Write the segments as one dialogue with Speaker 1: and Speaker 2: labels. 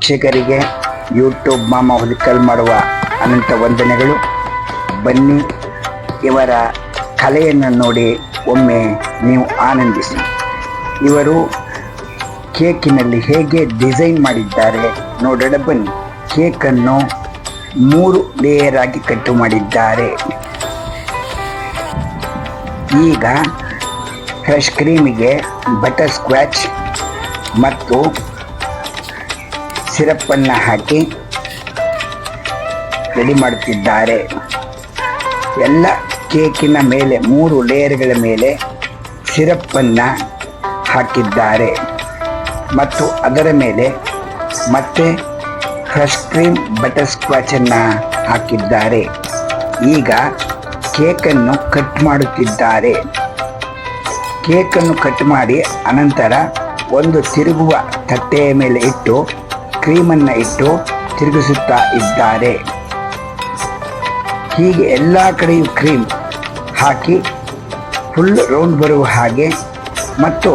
Speaker 1: ವೀಕ್ಷಕರಿಗೆ ಯೂಟ್ಯೂಬ್ ಮಾಮ ಹುಲಿಕಲ್ ಮಾಡುವ ಅನಂತ ವಂದನೆಗಳು. ಬನ್ನಿ, ಇವರ ಕಲೆಯನ್ನು ನೋಡಿ ಒಮ್ಮೆ ನೀವು ಆನಂದಿಸಿ. ಇವರು ಕೇಕಿನಲ್ಲಿ ಹೇಗೆ ಡಿಸೈನ್ ಮಾಡಿದ್ದಾರೆ ನೋಡೋಣ ಬನ್ನಿ. ಕೇಕನ್ನು ಮೂರು ಲೇಯರ್ ಆಗಿ ಕಟ್ಟು ಮಾಡಿದ್ದಾರೆ. ಈಗ ಫ್ರೆಶ್ ಕ್ರೀಮಿಗೆ ಬಟರ್ ಸ್ಕ್ವಾಚ್ ಮತ್ತು ಸಿರಪ್ಪನ್ನು ಹಾಕಿ ರೆಡಿ ಮಾಡುತ್ತಿದ್ದಾರೆ ಎಲ್ಲ ಕೇಕಿನ ಮೇಲೆ, ಮೂರು ಲೇಯರ್ಗಳ ಮೇಲೆ ಸಿರಪ್ಪನ್ನು ಹಾಕಿದ್ದಾರೆ. ಮತ್ತು ಅದರ ಮೇಲೆ ಮತ್ತೆ ಫ್ರೆಶ್ ಕ್ರೀಮ್ ಬಟರ್ ಸ್ಕ್ವಾಚನ್ನು ಹಾಕಿದ್ದಾರೆ. ಈಗ ಕೇಕನ್ನು ಕಟ್ ಮಾಡುತ್ತಿದ್ದಾರೆ. ಕೇಕನ್ನು ಕಟ್ ಮಾಡಿ, ಅನಂತರ ಒಂದು ತಿರುಗುವ ತಟ್ಟೆಯ ಮೇಲೆ ಇಟ್ಟು ಕ್ರೀಮನ್ನು ಇಟ್ಟು ತಿರುಗಿಸುತ್ತಾ ಇದ್ದಾರೆ. ಹೀಗೆ ಎಲ್ಲ ಕಡೆಯೂ ಕ್ರೀಮ್ ಹಾಕಿ ಫುಲ್ ರೌಂಡ್ ಬರುವ ಹಾಗೆ ಮತ್ತು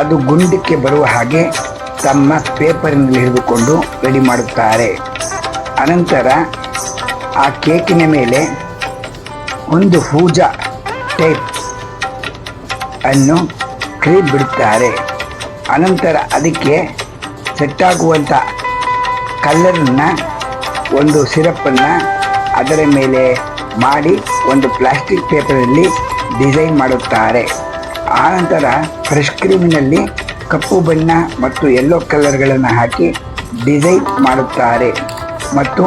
Speaker 1: ಅದು ಗುಂಡಕ್ಕೆ ಬರುವ ಹಾಗೆ ತಮ್ಮ ಪೇಪರಿನಲ್ಲಿ ಹಿಡಿದುಕೊಂಡು ರೆಡಿ ಮಾಡುತ್ತಾರೆ. ಅನಂತರ ಆ ಕೇಕಿನ ಮೇಲೆ ಒಂದು ಹೂಜಾ ಟೈಪ್ ಅನ್ನು ಕ್ರೀಮ್ ಬಿಡುತ್ತಾರೆ. ಅನಂತರ ಅದಕ್ಕೆ ಸೆಟ್ಟಾಗುವಂಥ ಕಲ್ಲರನ್ನು ಒಂದು ಸಿರಪ್ಪನ್ನು ಅದರ ಮೇಲೆ ಮಾಡಿ ಒಂದು ಪ್ಲಾಸ್ಟಿಕ್ ಪೇಪರಲ್ಲಿ ಡಿಸೈನ್ ಮಾಡುತ್ತಾರೆ. ಆನಂತರ ಫ್ರೆಶ್ ಕ್ರೀಮಿನಲ್ಲಿ ಕಪ್ಪು ಬಣ್ಣ ಮತ್ತು ಯೆಲ್ಲೋ ಕಲರ್ಗಳನ್ನು ಹಾಕಿ ಡಿಸೈನ್ ಮಾಡುತ್ತಾರೆ. ಮತ್ತು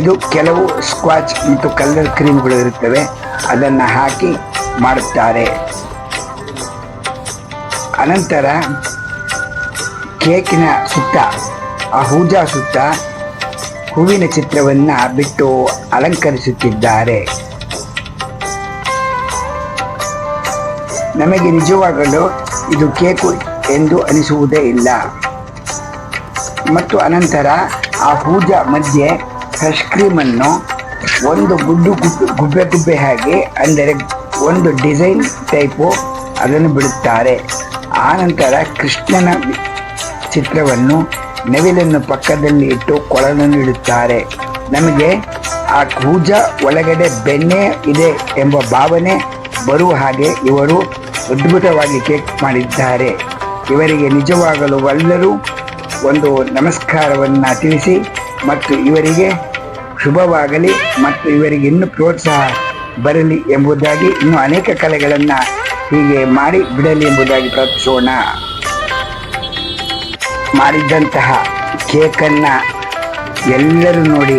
Speaker 1: ಇದು ಕೆಲವು ಸ್ಕ್ವಾಚ್ ಮತ್ತು ಕಲರ್ ಕ್ರೀಮ್ಗಳು ಇರುತ್ತವೆ. ಅದನ್ನು ಹಾಕಿ ಮಾಡುತ್ತಾರೆ. ಅನಂತರ ಕೇಕಿನ ಸುತ್ತ, ಆ ಹೂಜಾ ಸುತ್ತ ಹೂವಿನ ಚಿತ್ರವನ್ನು ಬಿಟ್ಟು ಅಲಂಕರಿಸುತ್ತಿದ್ದಾರೆ. ನಮಗೆ ನಿಜವಾಗಲು ಇದು ಕೇಕು ಎಂದು ಅನಿಸುವುದೇ ಇಲ್ಲ. ಮತ್ತು ಅನಂತರ ಆ ಪೂಜಾ ಮಧ್ಯೆ ಫ್ರೆಶ್ ಕ್ರೀಮನ್ನು ಒಂದು ಗುಡ್ಡು ಗುಡ್ಡು, ಗುಬ್ಬೆ ಗುಬ್ಬೆ ಹಾಗೆ, ಅಂದರೆ ಒಂದು ಡಿಸೈನ್ ಟೈಪು ಅದನ್ನು ಬಿಡುತ್ತಾರೆ. ಆನಂತರ ಕೃಷ್ಣನ ಚಿತ್ರವನ್ನು ನವಿಲನ್ನು ಪಕ್ಕದಲ್ಲಿ ಇಟ್ಟು ಕೊಳಲನ್ನು ನೀಡುತ್ತಾರೆ. ನಮಗೆ ಆ ಕೂಜ ಒಳಗಡೆ ಬೆಣ್ಣೆ ಇದೆ ಎಂಬ ಭಾವನೆ ಬರುವ ಹಾಗೆ ಇವರು ಅದ್ಭುತವಾಗಿ ಕೇಕ್ ಮಾಡಿದ್ದಾರೆ. ಇವರಿಗೆ ನಿಜವಾಗಲು ಎಲ್ಲರೂ ಒಂದು ನಮಸ್ಕಾರವನ್ನು ತಿಳಿಸಿ ಮತ್ತು ಇವರಿಗೆ ಶುಭವಾಗಲಿ ಮತ್ತು ಇವರಿಗೆ ಇನ್ನೂ ಪ್ರೋತ್ಸಾಹ ಬರಲಿ ಎಂಬುದಾಗಿ ಇನ್ನೂ ಅನೇಕ ಕಲೆಗಳನ್ನು ಹೀಗೆ ಮಾಡಿ ಬಿಡಲಿ ಎಂಬುದಾಗಿ ಪ್ರಾರ್ಥಿಸೋಣ. ಮಾಡಿದ್ದಂತಹ ಕೇಕನ್ನು ಎಲ್ಲರೂ ನೋಡಿ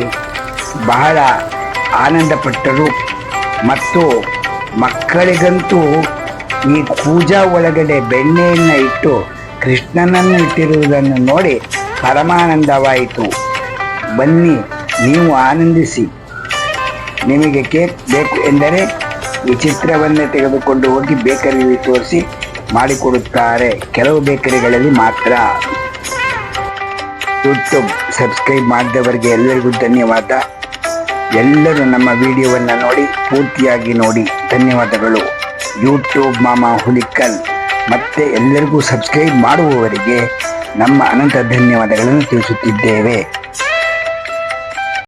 Speaker 1: ಬಹಳ ಆನಂದಪಟ್ಟರು. ಮತ್ತು ಮಕ್ಕಳಿಗಂತೂ ಈ ಪೂಜಾ ಒಳಗಡೆ ಬೆಣ್ಣೆಯನ್ನು ಇಟ್ಟು ಕೃಷ್ಣನನ್ನು ಇಟ್ಟಿರುವುದನ್ನು ನೋಡಿ ಪರಮಾನಂದವಾಯಿತು. ಬನ್ನಿ, ನೀವು ಆನಂದಿಸಿ. ನಿಮಗೆ ಕೇಕ್ ಬೇಕು ಎಂದರೆ ಈ ಚಿತ್ರವನ್ನೇ ತೆಗೆದುಕೊಂಡು ಹೋಗಿ ಬೇಕರಿಯಲ್ಲಿ ತೋರಿಸಿ ಮಾಡಿಕೊಡುತ್ತಾರೆ. ಕೆಲವು ಬೇಕರಿಗಳಲ್ಲಿ ಮಾತ್ರ. ಯೂಟ್ಯೂಬ್ ಸಬ್ಸ್ಕ್ರೈಬ್ ಮಾಡಿದವರಿಗೆ ಎಲ್ಲರಿಗೂ ಧನ್ಯವಾದ. ಎಲ್ಲರೂ ನಮ್ಮ ವಿಡಿಯೋವನ್ನು ನೋಡಿ, ಪೂರ್ತಿಯಾಗಿ ನೋಡಿ. ಧನ್ಯವಾದಗಳು. ಯೂಟ್ಯೂಬ್ ಮಾಮಾ ಹುಲಿಕಲ್. ಮತ್ತು ಎಲ್ಲರಿಗೂ ಸಬ್ಸ್ಕ್ರೈಬ್ ಮಾಡುವವರಿಗೆ ನಮ್ಮ ಅನಂತ ಧನ್ಯವಾದಗಳನ್ನು ತಿಳಿಸುತ್ತಿದ್ದೇವೆ.